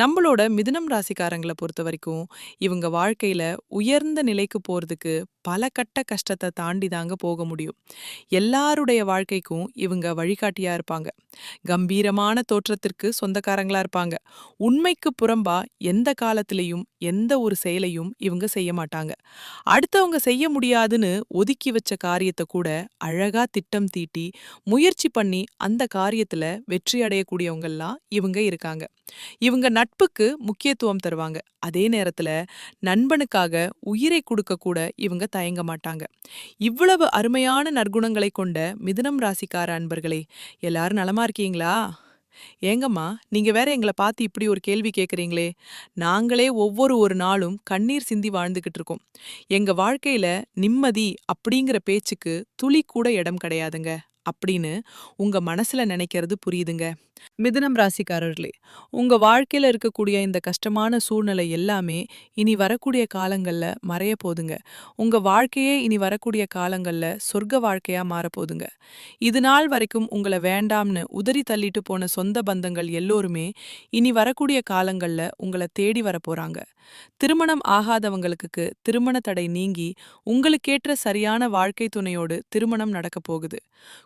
நம்மளோட மிதுனம் ராசிக்காரங்களை பொறுத்த வரைக்கும் இவங்க வாழ்க்கையில உயர்ந்த நிலைக்கு போறதுக்கு பல கட்ட கஷ்டத்தை தாண்டி தாங்க போக முடியும். எல்லாருடைய வாழ்க்கைக்கும் இவங்க வழிகாட்டியா இருப்பாங்க. கம்பீரமான தோற்றத்திற்கு சொந்தக்காரங்களாக இருப்பாங்க. உண்மைக்கு புறம்பா எந்த காலத்திலையும் எந்த ஒரு செயலையும் இவங்க செய்ய மாட்டாங்க. அடுத்தவங்க செய்ய முடியாதுன்னு ஒதுக்கி வச்ச காரியத்தை கூட அழகா திட்டம் தீட்டி முயற்சி பண்ணி அந்த காரியத்துல வெற்றி அடையக்கூடியவங்கெல்லாம் இவங்க இருக்காங்க. இவங்க நட்புக்கு முக்கியத்துவம் தருவாங்க. அதே நேரத்துல நண்பனுக்காக உயிரை கொடுக்க கூட இவங்க தயங்க மாட்டாங்க. இவ்வளவு அருமையான நற்குணங்களை கொண்ட மிதுனம் ராசிக்கார அன்பர்களே எல்லாரும் நலமா இருக்கீங்களா? ஏங்கம்மா நீங்க வேற எங்களை பார்த்து இப்படி ஒரு கேள்வி கேட்குறீங்களே நாங்களே ஒவ்வொரு ஒரு நாளும் கண்ணீர் சிந்தி வாழ்ந்துகிட்டு இருக்கோம். எங்க வாழ்க்கையில நிம்மதி அப்படிங்கிற பேச்சுக்கு துளி கூட இடம் கிடையாதுங்க. அப்படின்னு உங்க மனசுல நினைக்கிறது புரியுதுங்க. மிதுனம் ராசிக்காரர்களே உங்க வாழ்க்கையில இருக்கக்கூடிய இந்த கஷ்டமான சூழ்நிலை எல்லாமே இனி வரக்கூடிய காலங்கள்ல மறைய போதுங்க உங்க வாழ்க்கையே இனி வரக்கூடிய காலங்கள்ல சொர்க்க வாழ்க்கையா மாறப்போதுங்க இது நாள் வரைக்கும் உங்களை வேண்டாம்னு உதறி தள்ளிட்டு போன சொந்த பந்தங்கள் எல்லோருமே இனி வரக்கூடிய காலங்கள்ல உங்களை தேடி வர போறாங்க. திருமணம் ஆகாதவங்களுக்கு திருமண தடை நீங்கி உங்களுக்கேற்ற சரியான வாழ்க்கை துணையோடு திருமணம் நடக்க போகுது.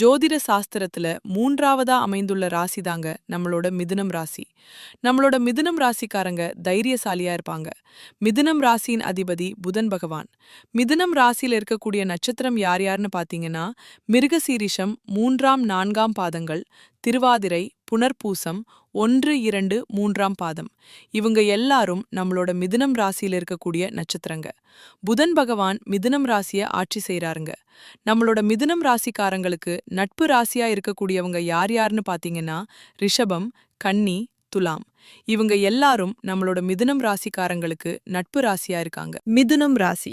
ஜோதிட சாஸ்திரத்துல மூன்றாவதா அமைந்துள்ள ராசி தாங்க நம்மளோட மிதுனம் ராசி. நம்மளோட மிதுனம் ராசிக்காரங்க தைரியசாலியா இருப்பாங்க. மிதுனம் ராசியின் அதிபதி புதன் பகவான். மிதுனம் ராசியில் இருக்கக்கூடிய நட்சத்திரம் யார் யாருன்னு பாத்தீங்கன்னா மிருகசீரிஷம் மூன்றாம் நான்காம் பாதங்கள் திருவாதிரை புனர்பூசம் ஒன்று இரண்டு மூன்றாம் பாதம். இவங்க எல்லாரும் நம்மளோட மிதுனம் ராசியில இருக்கக்கூடிய நட்சத்திரங்க. புதன் பகவான் மிதுனம் ராசிய ஆட்சி செய்கிறாருங்க நம்மளோட மிதுனம் ராசிக்காரங்களுக்கு நட்பு ராசியா இருக்கக்கூடியவங்க யார் யாருன்னு பாத்தீங்கன்னா ரிஷபம் கன்னி துலாம். இவங்க எல்லாரும் நம்மளோட மிதுனம் ராசிக்காரங்களுக்கு நட்பு ராசியா இருக்காங்க. மிதுனம் ராசி.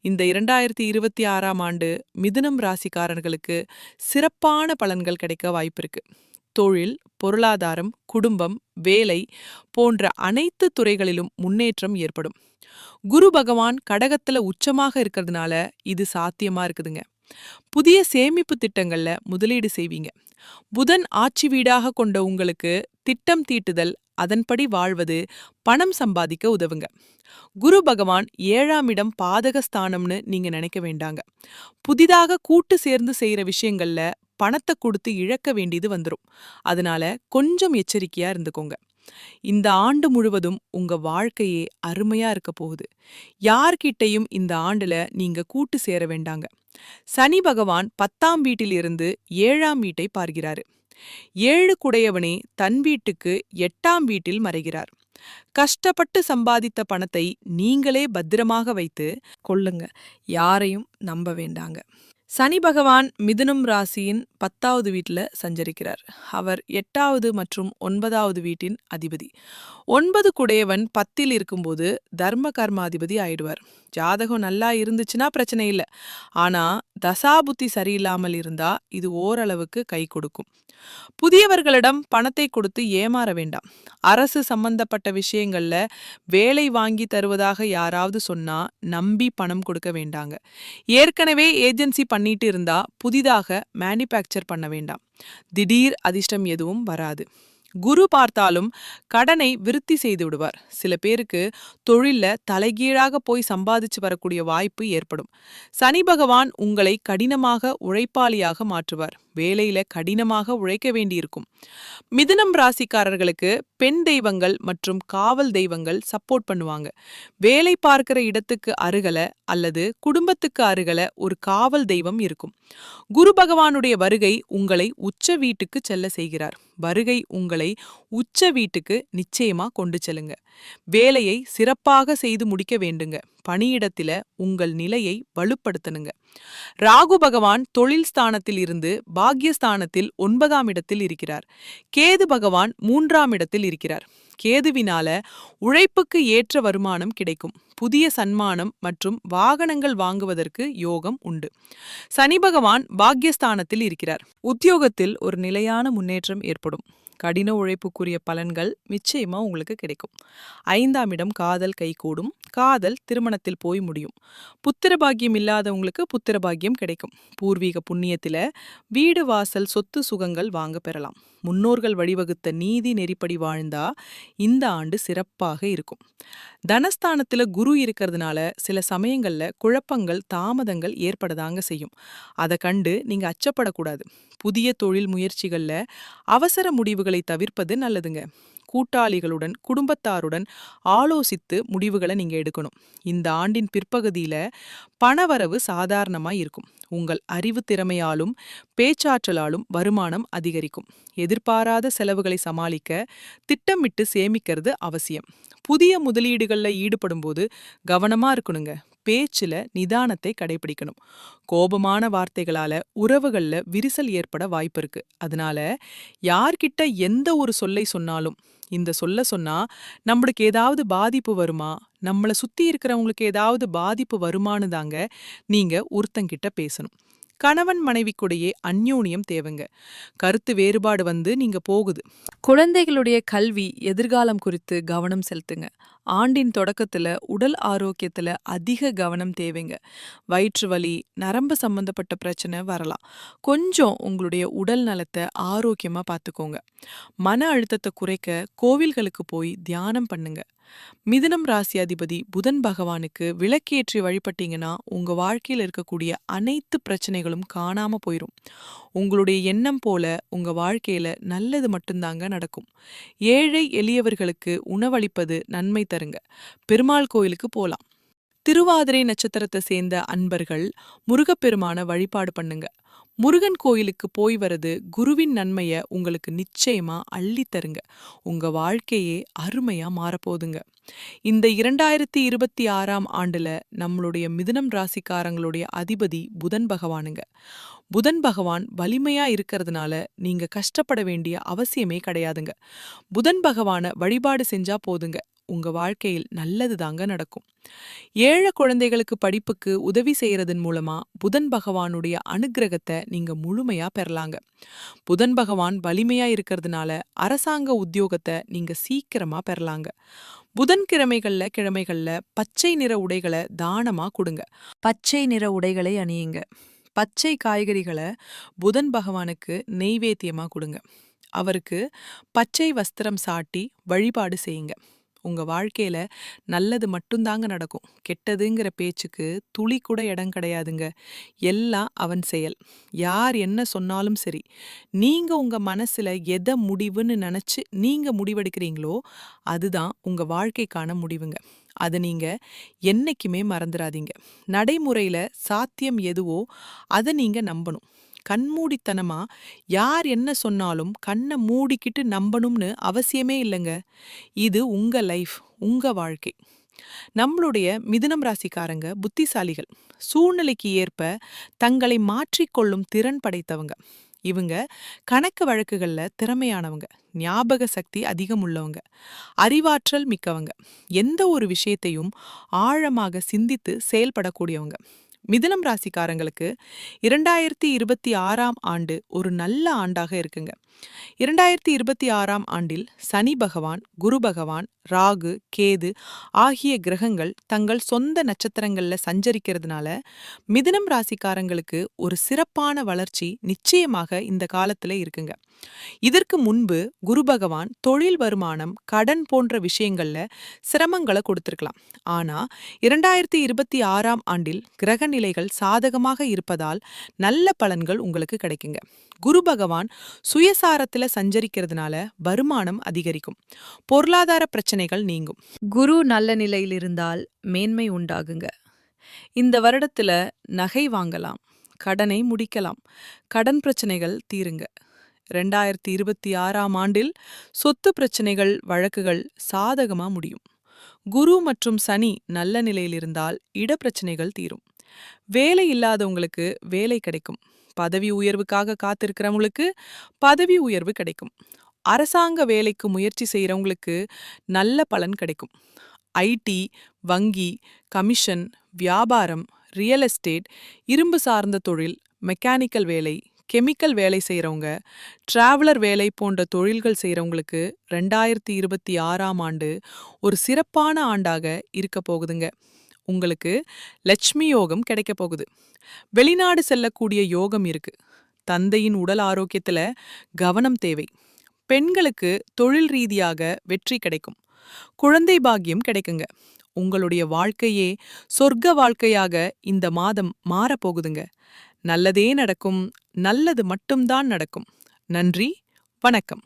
இந்த இரண்டாயிரத்தி இருபத்தி ஆறாம் ஆண்டு மிதுனம் ராசிக்காரர்களுக்கு சிறப்பான பலன்கள் கிடைக்க வாய்ப்பிருக்கு. தொழில் பொருளாதாரம் குடும்பம் வேலை போன்ற அனைத்து துறைகளிலும் முன்னேற்றம் ஏற்படும். குரு பகவான் கடகத்துல உச்சமாக இருக்கிறதுனால இது சாத்தியமா இருக்குதுங்க. புதிய சேமிப்பு திட்டங்கள்ல முதலீடு செய்வீங்க. புதன் ஆட்சி வீடாக கொண்ட உங்களுக்கு திட்டம் தீட்டுதல் அதன்படி வாழ்வது பணம் சம்பாதிக்க உதவுங்க. குரு பகவான் ஏழாம் இடம் பாதக ஸ்தானம்னு நீங்க நினைக்க வேண்டாங்க. புதிதாக கூட்டு சேர்ந்து செய்யற விஷயங்கள்ல பணத்தை கொடுத்து இழக்க வேண்டியது வந்துரும். அதனால கொஞ்சம் எச்சரிக்கையா இருந்துக்கோங்க. இந்த ஆண்டு முழுவதும் உங்க வாழ்க்கையே அருமையா இருக்க போகுது. யார்கிட்டையும் இந்த ஆண்டுல நீங்க கூட்டு சேர வேண்டாங்க. சனி பகவான் பத்தாம் வீட்டிலிருந்து ஏழாம் வீட்டை பார்க்கிறார். ஏழு குடையவனே தன் வீட்டுக்கு எட்டாம் வீட்டில் மறைகிறார். கஷ்டப்பட்டு சம்பாதித்த பணத்தை நீங்களே பத்திரமாக வைத்து கொள்ளுங்க. யாரையும் நம்ப வேண்டாங்க. சனி பகவான் மிதுனம் ராசியின் பத்தாவது வீட்டில் சஞ்சரிக்கிறார். அவர் எட்டாவது மற்றும் ஒன்பதாவது வீட்டின் அதிபதி. ஒன்பது குடையவன் பத்தில் இருக்கும்போது தர்ம கர்மாதிபதி ஆயிடுவார். ஜாதகம் நல்லா இருந்துச்சுன்னா பிரச்சனை இல்லை. ஆனா தசாபுத்தி சரியில்லாமல் இருந்தா இது ஓரளவுக்கு கை கொடுக்கும். புதியவர்களிடம் பணத்தை கொடுத்து ஏமாற வேண்டாம். அரசு சம்பந்தப்பட்ட விஷயங்கள்ல வேலை வாங்கி தருவதாக யாராவது சொன்னா நம்பி பணம் கொடுக்க வேண்டாங்க. ஏற்கனவே ஏஜென்சி பண்ணிட்டு இருந்தா புதிதாக மேனுபேக்சர் பண்ண வேண்டாம். திடீர் அதிர்ஷ்டம் எதுவும் வராது. குரு பார்த்தாலும் கடனை விருத்தி செய்து விடுவார். சில பேருக்கு தொழில்ல தலைகீழாக போய் சம்பாதிச்சு வரக்கூடிய வாய்ப்பு ஏற்படும். சனி பகவான் உங்களை கடினமாக உழைப்பாளியாக மாற்றுவார். வேலையில கடினமாக உழைக்க வேண்டியிருக்கும். மிதுனம் ராசிக்காரர்களுக்கு பெண் தெய்வங்கள் மற்றும் காவல் தெய்வங்கள் சப்போர்ட் பண்ணுவாங்க. வேலை பார்க்கிற இடத்துக்கு அருகல அல்லது குடும்பத்துக்கு அருகல ஒரு காவல் தெய்வம் இருக்கும். குரு பகவானுடைய வருகை உங்களை உச்ச வீட்டுக்கு செல்ல செய்கிறார். வருகை உங்களை உச்ச வீட்டுக்கு நிச்சயமா கொண்டு செல்லுங்க. வேலையை சிறப்பாக செய்து முடிக்க வேண்டுங்க. பணியிடத்தில உங்கள் நிலையை வலுப்படுத்தணுங்க. ராகு பகவான் தொழில் ஸ்தானத்தில் இருந்து பாக்யஸ்தானத்தில் ஒன்பதாம் இடத்தில் இருக்கிறார். கேது பகவான் மூன்றாம் இடத்தில் இருக்கிறார். கேதுவினால உழைப்புக்கு ஏற்ற வருமானம் கிடைக்கும். புதிய சன்மானம் மற்றும் வாகனங்கள் வாங்குவதற்கு யோகம் உண்டு. சனி பகவான் பாக்யஸ்தானத்தில் இருக்கிறார். உத்தியோகத்தில் ஒரு நிலையான முன்னேற்றம் ஏற்படும். கடின உழைப்புக்குரிய பலன்கள் நிச்சயமா உங்களுக்கு கிடைக்கும். ஐந்தாம் இடம் காதல் கைகூடும். காதல் திருமணத்தில் போய் முடியும். புத்திர பாக்கியம் இல்லாதவங்களுக்கு புத்திர பாக்கியம் கிடைக்கும். பூர்வீக புண்ணியத்தில் வீடு வாசல் சொத்து சுகங்கள் வாங்க பெறலாம். முன்னோர்கள் வழிவகுத்த நீதி நெறிப்படி வாழ்ந்தா இந்த ஆண்டு சிறப்பாக இருக்கும். தனஸ்தானத்துல குரு இருக்கிறதுனால சில சமயங்கள்ல குழப்பங்கள் தாமதங்கள் ஏற்படதாங்க செய்யும். அதை கண்டு நீங்க அச்சப்படக்கூடாது. புதிய தொழில் முயற்சிகளில் அவசர முடிவுகளை தவிர்ப்பது நல்லதுங்க. கூட்டாளிகளுடன் குடும்பத்தாருடன் ஆலோசித்து முடிவுகளை நீங்கள் எடுக்கணும். இந்த ஆண்டின் பிற்பகுதியில் பணவரவு சாதாரணமாக இருக்கும். உங்கள் அறிவு திறமையாலும் பேச்சாற்றலாலும் வருமானம் அதிகரிக்கும். எதிர்பாராத செலவுகளை சமாளிக்க திட்டமிட்டு சேமிக்கிறது அவசியம். புதிய முதலீடுகளில் ஈடுபடும் போது இருக்கணுங்க. பேச்சுல நிதானத்தை கடைபிடிக்கணும். கோபமான வார்த்தைகளால உறவுகள்ல விரிசல் ஏற்பட வாய்ப்பு இருக்கு. அதனால யார்கிட்ட எந்த ஒரு சொல்லை சொன்னாலும் இந்த சொல்ல சொன்னா நம்மளுக்கு ஏதாவது பாதிப்பு வருமா? நம்மள சுத்தி இருக்கிறவங்களுக்கு ஏதாவது பாதிப்பு வருமானு தாங்க நீங்க ஒருத்தங்கிட்ட பேசணும். கணவன் மனைவிக்குடையே அந்யோனியம் தேவைங்க. கருத்து வேறுபாடு வந்து நீங்க போகுது. குழந்தைகளுடைய கல்வி எதிர்காலம் குறித்து கவனம் செலுத்துங்க. ஆண்டின் தொடக்கத்துல உடல் ஆரோக்கியத்துல அதிக கவனம் தேவைங்க. வயிற்று வலி நரம்பு சம்பந்தப்பட்ட பிரச்சனை வரலாம். கொஞ்சம் உங்களுடைய உடல் நலத்தை ஆரோக்கியமா பார்த்துக்கோங்க. மன அழுத்தத்தை குறைக்க கோவில்களுக்கு போய் தியானம் பண்ணுங்க. மிதுனம் ராசி அதிபதி புதன் பகவானுக்கு விளக்கேற்றி வழிபட்டீங்கன்னா உங்க வாழ்க்கையில இருக்கக்கூடிய அனைத்து பிரச்சனைகளும் காணாம போயிரும். உங்களுடைய எண்ணம் போல உங்க வாழ்க்கையில நல்லது மட்டும்தாங்க நடக்கும். ஏழை எளியவர்களுக்கு உணவளிப்பது நன்மை தருங்க. பெருமாள் கோயிலுக்கு போலாம். திருவாதிரை நட்சத்திரத்தை சேர்ந்த அன்பர்கள் முருகப்பெருமான வழிபாடு பண்ணுங்க. முருகன் கோயிலுக்கு போய் வரது குருவின் நன்மைய உங்களுக்கு நிச்சயமா அள்ளி தருங்க. உங்க வாழ்க்கையே அருமையா மாறப்போதுங்க இந்த இரண்டாயிரத்தி இருபத்தி ஆறாம் ஆண்டுல நம்மளுடைய மிதுனம் ராசிக்காரங்களுடைய அதிபதி புதன் பகவானுங்க. புதன் பகவான் வலிமையா இருக்கிறதுனால நீங்க கஷ்டப்பட வேண்டிய அவசியமே கிடையாதுங்க. புதன் பகவான வழிபாடு செஞ்சா போதுங்க. உங்க வாழ்க்கையில் நல்லது தாங்க நடக்கும். ஏழை குழந்தைகளுக்கு படிப்புக்கு உதவி செய்யறதன் மூலமா புதன் பகவானுடைய அனுகிரகத்தை நீங்க முழுமையா பெறலாங்க. புதன் பகவான் வலிமையா இருக்கிறதுனால அரசாங்க உத்தியோகத்தை நீங்க சீக்கிரமா பெறலாங்க. புதன்கிழமைகள்ல கிழமைகள்ல பச்சை நிற உடைகளை தானமா கொடுங்க. பச்சை நிற உடைகளை அணியுங்க. பச்சை காய்கறிகளை புதன் பகவானுக்கு நெய்வேத்தியமா கொடுங்க. அவருக்கு பச்சை வஸ்திரம் சாட்டி வழிபாடு செய்யுங்க. உங்கள் வாழ்க்கையில் நல்லது மட்டும்தாங்க நடக்கும். கெட்டதுங்கிற பேச்சுக்கு துளி கூட இடம் கிடையாதுங்க. எல்லாம் அவன் செயல். யார் என்ன சொன்னாலும் சரி. நீங்கள் உங்கள் மனசில் எதை முடிவுன்னு நினச்சி நீங்கள் முடிவெடுக்கிறீங்களோ அதுதான் உங்கள் வாழ்க்கைக்கான முடிவுங்க. அதை நீங்கள் என்றைக்குமே மறந்துடாதீங்க நடைமுறையில் சாத்தியம் எதுவோ அதை நீங்கள் நம்பணும். கண்மூடித்தனமா யார் என்ன சொன்னாலும் கண்ணை மூடிக்கிட்டு நம்பணும்னு அவசியமே இல்லைங்க. இது உங்க லைஃப் உங்க வாழ்க்கை. நம்மளுடைய மிதுனம் ராசிக்காரங்க புத்திசாலிகள். சூழ்நிலைக்கு ஏற்ப தங்களை மாற்றிக்கொள்ளும் திறன் படைத்தவங்க. இவங்க கணக்கு வழக்குகள்ல திறமையானவங்க. ஞாபக சக்தி அதிகம் உள்ளவங்க. அறிவாற்றல் மிக்கவங்க. எந்த ஒரு விஷயத்தையும் ஆழமாக சிந்தித்து செயல்படக்கூடியவங்க. மிதுனம் ராசிக்காரங்களுக்கு இரண்டாயிரத்தி இருபத்தி ஆறாம் ஆண்டு ஒரு நல்ல ஆண்டாக இருக்குங்க. இரண்டாயிரத்தி இருபத்தி ஆறாம் ஆண்டில் சனி பகவான் குரு பகவான் ராகு கேது ஆகிய கிரகங்கள் தங்கள் சொந்த நட்சத்திரங்கள்ல சஞ்சரிக்கிறதுனால மிதுனம் ராசிக்காரங்களுக்கு ஒரு சிறப்பான வளர்ச்சி நிச்சயமாக இந்த காலத்துல இருக்குங்க. இதற்கு முன்பு குரு பகவான் தொழில் வருமானம் கடன் போன்ற விஷயங்கள்ல சிரமங்களை கொடுத்திருக்கலாம். ஆனா இரண்டாயிரத்தி இருபத்தி ஆறாம் ஆண்டில் கிரக நிலைகள் சாதகமாக இருப்பதால் நல்ல பலன்கள் உங்களுக்கு கிடைக்குங்க. குரு பகவான் சுயசாரத்துல சஞ்சரிக்கிறதுனால வருமானம் அதிகரிக்கும். பொருளாதார பிரச்சனைகள் நீங்கும். குரு நல்ல நிலையில் இருந்தால் மேன்மை உண்டாகுங்க. இந்த வருடத்துல நகை வாங்கலாம் கடனை முடிக்கலாம் கடன் பிரச்சனைகள் தீருங்க. ரெண்டாயிரத்தி இருபத்தி ஆறாம் ஆண்டில் சொத்து பிரச்சனைகள் வழக்குகள் சாதகமா முடியும். குரு மற்றும் சனி நல்ல நிலையில் இருந்தால் இடப்பிரச்சனைகள் தீரும். வேலை இல்லாதவங்களுக்கு வேலை கிடைக்கும். பதவி உயர்வுக்காக காத்திருக்கிறவங்களுக்கு பதவி உயர்வு கிடைக்கும். அரசாங்க வேலைக்கு முயற்சி செய்கிறவங்களுக்கு நல்ல பலன் கிடைக்கும். ஐடி வங்கி கமிஷன் வியாபாரம் ரியல் எஸ்டேட் இரும்பு சார்ந்த தொழில் மெக்கானிக்கல் வேலை கெமிக்கல் வேலை செய்கிறவங்க டிராவலர் வேலை போன்ற தொழில்கள் செய்கிறவங்களுக்கு ரெண்டாயிரத்தி இருபத்தி ஆறாம் ஆண்டு ஒரு சிறப்பான ஆண்டாக இருக்க போகுதுங்க. உங்களுக்கு லட்சுமி யோகம் கிடைக்க போகுது. வெளிநாடு செல்லக்கூடிய யோகம் இருக்கு. தந்தையின் உடல் ஆரோக்கியத்துல கவனம் தேவை. பெண்களுக்கு தொழில் ரீதியாக வெற்றி கிடைக்கும். குழந்தை பாக்கியம் கிடைக்குங்க. உங்களுடைய வாழ்க்கையே சொர்க்க வாழ்க்கையாக இந்த மாதம் மாறப்போகுதுங்க நல்லதே நடக்கும். நல்லது மட்டும்தான் நடக்கும். நன்றி. வணக்கம்.